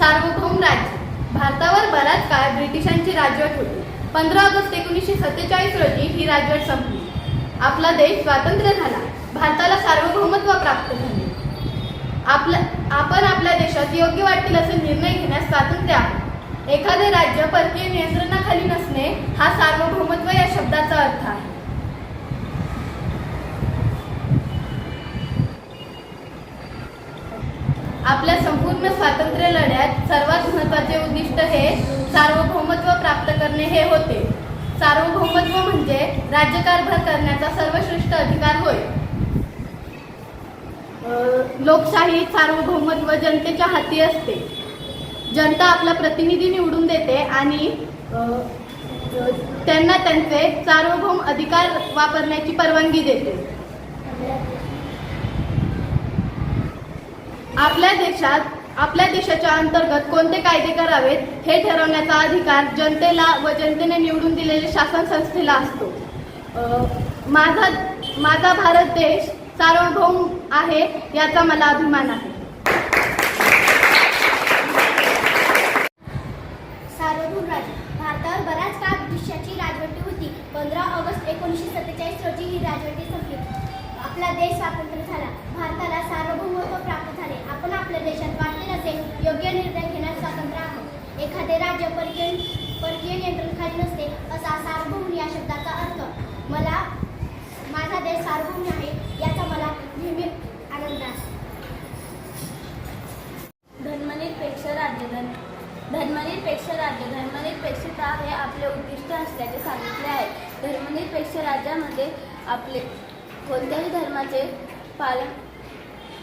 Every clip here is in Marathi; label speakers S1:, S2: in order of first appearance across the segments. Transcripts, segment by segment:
S1: सार्वभौम राज्य. भारतावर बराच काळ ब्रिटिशांची राजवट होती. पंधरा ऑगस्ट एकोणीसशे सत्तेचाळीस रोजी ही राजवट संपली. आपला देश स्वातंत्र्य झाला. भारताला सार्वभौमत्व प्राप्त झाले. आपला आपण आपल्या देशात योग्य वाटेल असे निर्णय घेण्यास स्वातंत्र्य आहे. एखादे राज्य परकीय नियंत्रणाखाली नसणे हा सार्वभौमत्व या शब्दाचा अर्थ आहे. आपल्या संपूर्ण स्वातंत्र्य लढ्यात सर्वात महत्त्वाचे उद्दिष्ट हे सार्वभौमत्व प्राप्त करणे हे होते. सार्वभौमत्व म्हणजे राज्यकारभार करण्याचा सर्वश्रेष्ठ अधिकार होय. लोकशाही सार्वभौमत्व जनतेच्या हाती असते. जनता आपला प्रतिनिधी निवडून देते आणि त्यांना त्यांचे सार्वभौम अधिकार वापरण्याची परवानगी देते. आपल्या देशात आपल्या देशाच्या अंतर्गत कोणते कायदे करावेत हे ठरवण्याचा अधिकार जनतेला व जनतेने निवडून दिलेल्या शासन संस्थेला असतो. माझा माझा भारत देश सार्वभौम आहे याचा मला अभिमान आहे.
S2: सार्वभौम राज्य. भारतावर बराच काळ राजवटी होती. पंधरा ऑगस्ट एकोणीसशे सत्तेचाळीस रोजी ही राजवटी संपली. आपला देश स्वातंत्र्य झाला. भारताला सार्वभौमत्व प्राप्त झाले. आपण आपल्या देशात वाटले असे योग्य निर्णय घेण्यास स्वातंत्र्य आहोत. एखादे राज्य परकीय परकीय नियंत्रण नसते असा सार्वभौम या शब्दाचा अर्थ. मला माझा देश सार्वभौम आहे याचा मला नेहमी आनंद आहे.
S3: धर्मनिरपेक्ष राज्यधन. धर्मनिरपेक्ष राज्य धर्मनिरपेक्षता हे आपले उद्दिष्ट असल्याचे सांगितले आहे. धर्मनिरपेक्ष राज्यामध्ये आपले कोणत्याही धर्माचे पालन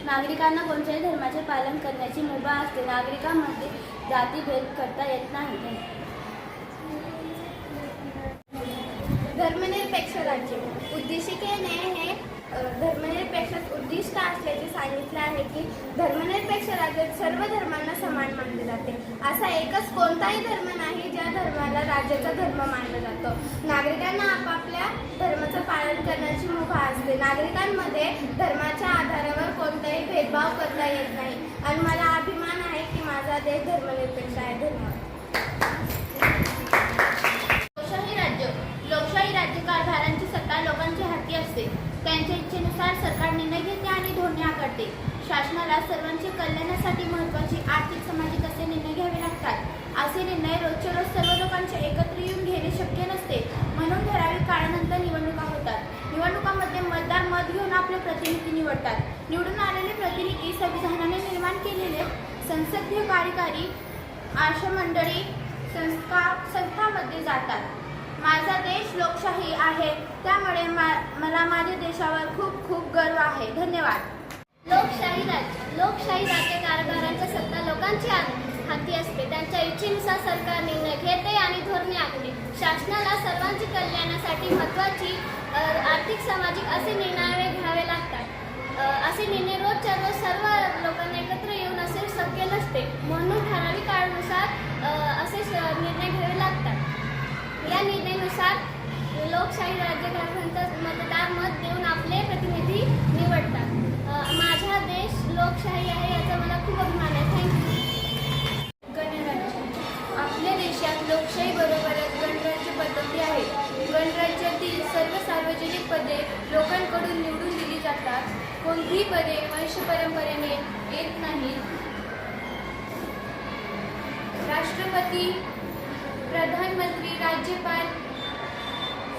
S3: नागरिकांना कोणत्याही धर्माचे पालन करण्याची मुभा असते. नागरिकांमध्ये जातीभेद करता येत नाही.
S2: धर्मनिरपेक्ष राज्य. उद्देशिकेने हे धर्मनिरपेक्ष उद्दिष्ट असल्याचे सांगितले आहे की धर्मनिरपेक्ष राज्यात सर्व धर्मांना समान जाते. असा एकच कोणताही धर्म नाही ज्या धर्माला राज्याचा धर्म मानला जातो. नागरिकांना आपापल्या धर्माचं पालन करण्याची मुभा असते. नागरिकांमध्ये धर्माच्या आधारावर कोणताही भेदभाव करता येत नाही. आणि मला अभिमान आहे की माझा देश धर्मनिरपेक्ष आहे धन्यवाद
S1: लोकशाही राज्य लोकशाही राज्य कारभारांची सत्ता लोकांच्या हाती असते त्यांच्या इच्छेनुसार सरकार निर्णय घेते आणि धोरणे आखते शासनाला सर्वांचे कल्याणासाठी महत्त्वाची आर्थिक सामाजिक असे निर्णय घ्यावे लागतात. असे निर्णय रोजच्या रोज सर्व लोकांचे एकत्र येऊन घेणे शक्य नसते. म्हणून ठराविक काळानंतर निवडणुका होतात. निवडणुकांमध्ये मतदार मत घेऊन आपले प्रतिनिधी निवडतात. निवडून आलेले प्रतिनिधी संविधानाने निर्माण केलेले संसदीय कार्यकारी आशा मंडळी संस्था संस्थामध्ये जातात. माझा देश लोकशाही आहे. त्यामुळे मा मला माझ्या देशावर खूप खूप गर्व आहे. धन्यवाद.
S2: लोकशाही राज्य लोकशाही राज्य कारभारांची सत्ता लोकांच्या हाती असते. त्यांच्या इच्छेनुसार सरकार निर्णय घेते आणि धोरणे आखते. शासनाला सर्वांच्या कल्याणासाठी महत्त्वाची आर्थिक सामाजिक असे निर्णय घ्यावे लागतात. असे निर्णय रोजच्या रोज सर्व लोकांना एकत्र येऊन असे शक्य नसते. म्हणून ठराविक काळानुसार असे निर्णय घ्यावे लागतात. या निर्णयानुसार लोकशाही राज्यकारांचा मतदार मत देऊन आपले प्रतिनिधी
S1: पदे वंश परंपरेने येत नाहीत. राष्ट्रपती प्रधानमंत्री राज्यपाल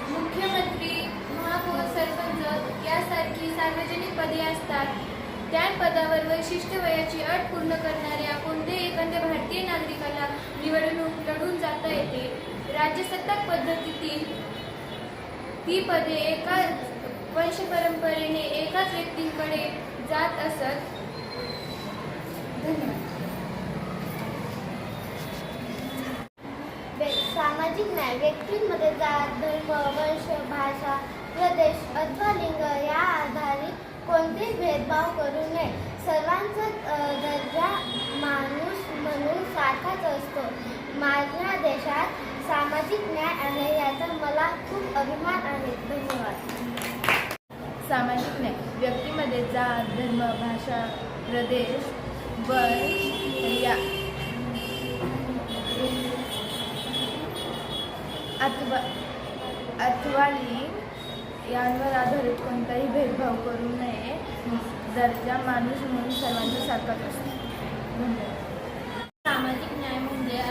S1: मुख्यमंत्री महापौर सरपंच यासारखी सार्वजनिक पदे असतात. त्या पदावर वैशिष्ट्य वयाची अट पूर्ण करणाऱ्या कोणत्याही एखाद्या भारतीय नागरिकाला निवडणूक लढून जाता येते. राज्यसत्ताक पद्धतीतील ही पदे एका वंश परंपरेने एकाच व्यक्तीकडे जात असत.
S2: व्य- सामाजिक न्याय व्यक्तींमध्ये जात धर्म वंश भाषा प्रदेश अथवा लिंग या आधारे कोणतेही भेदभाव करू नये. सर्वांचा दर्जा माणूस म्हणून सारखाच असतो. माझ्या देशात सामाजिक न्याय आहे याचा मला खूप अभिमान आहे. धन्यवाद.
S1: सामाजिक न्याय. व्यक्तीमध्ये जात धर्म भाषा प्रदेश वय या
S4: अथवा अथवाली यांवर आधारित कोणताही भेदभाव करू नये. दर्जा माणूस म्हणून सर्वांचा सारखाच असतो. सामाजिक न्याय म्हणजे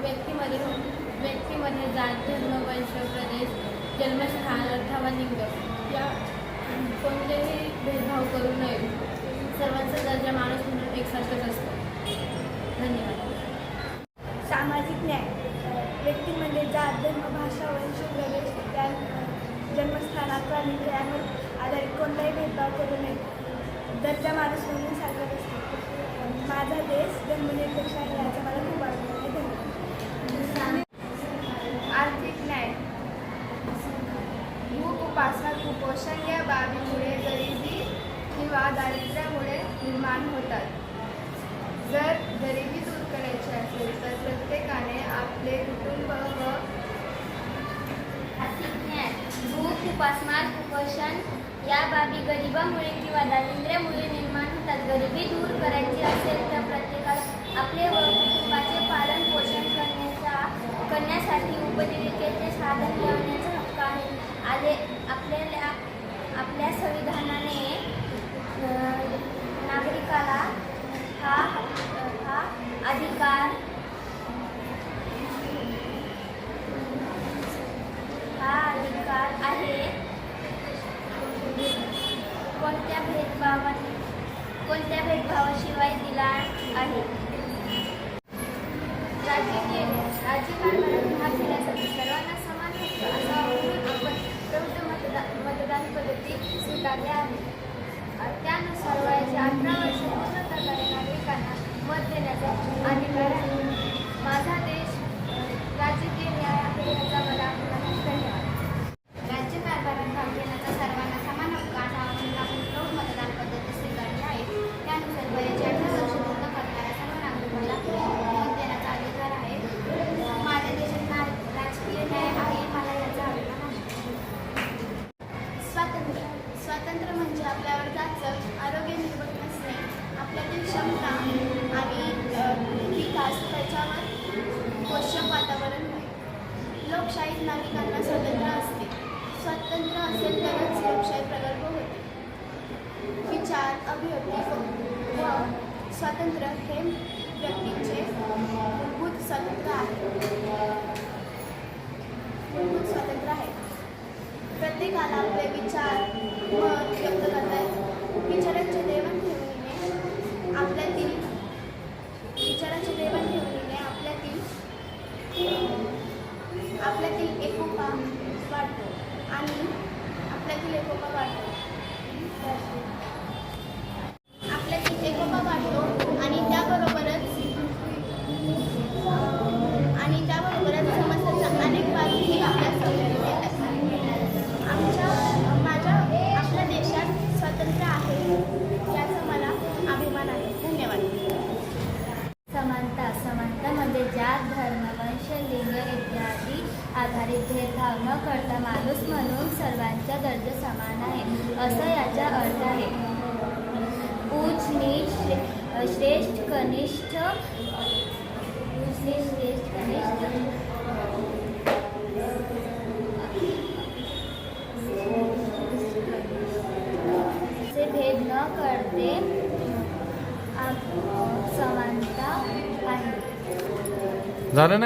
S4: व्यक्तीमध्ये व्यक्तीमध्ये जात धर्म वंश प्रदेश जन्मस्थान अथवा लिंग. या कोणतेही भेदभाव करू नये. सर्वांचा दर्जा माणूस म्हणून एकसारखाच असतो. धन्यवाद. सामाजिक न्याय. व्यक्तीमध्ये जात धर्म भाषा वंश प्रदेश त्या जन्मस्थान अथवा लिंग यांवर आधारित कोणताही भेदभाव करू नये. दर्जा माणूस म्हणून सारखाच असतो. माझा देश जन्मनिरपेक्ष आहे याचा मला खूप आनंद आहे. धन्यवाद. आर्थिक न्याय. भूक उपासना अशा या बाबीमुळे गरिबी किंवा दारिद्र्यामुळे निर्माण होतात. जर गरिबी दूर करायची असेल तर प्रत्येकाने आपले कुटुंब व
S3: भूक उपासमार कुपोषण या बाबी गरिबामुळे किंवा दारिद्र्यामुळे निर्माण होतात. गरिबी दूर करायची असेल तर प्रत्येकास आपले व कुटुंबाचे पालन पोषण करण्याचा करण्यासाठी उपजीविकेचे साधन मिळवण्याचा हक्क आहे. आले आपल्याला आपल्या संविधानाने नागरिकाला हा हा अधिकार हा अधिकार आहे. कोणत्या भेदभावा कोणत्या भेदभावाशिवाय दिला आहे? राजकीय राजकारण हा घेण्यासाठी सर्वांना समान हक्क असा आपण प्रौढ मतदान पद्धती स्वीकारल्या आहे. त्यानुसार वयाच्या अठरा वर्ष पूर्ण करणाऱ्या नागरिकांना मत देण्याचा अधिकार आहे. माझा देश राजकीय न्याय आहे याचा मला धन्यवाद राज्यकारभारात भाग घेण्याचा सर्वांना समान हक्क असा म्हणून आपण प्रौढ मतदान पद्धती स्वीकारली आहे त्यानुसार वयाच्या अठरा वर्ष पूर्ण करणाऱ्या सर्व नागरिकांना मत देण्याचा अधिकार आहे माझ्या देशात ना- राजकीय न्याय आहे मला याचा अभिमान आहे स्वातंत्र्य स्वातंत्र्य म्हणजे आपल्यावर जाचं आरोग्य निर्भर नसणे आपल्यातील क्षमता आणि अ, विकास त्याच्यावर पोषक वातावरण मिळेल लोकशाहीत नागरिकांना स्वातंत्र्य असते स्वातंत्र्य असेल प्रगल्भ होते. विचार अभिव्यक्ती व स्वातंत्र्य हे व्यक्तीचे मूलभूत स्वातंत्र्य आहे. मूलभूत स्वातंत्र्य आहे. प्रत्येकाला आपले विचार मत व्यक्त आधारित भेदभाव न करता माणूस म्हणून सर्वांचा दर्जा समान आहे असं याचा अर्थ आहे. उच्च नीच श्रेष्ठ कनिष्ठ श्रेष्ठ कनिष्ठ से भेद न करते आप- समानता आहे.
S5: झालं नाही?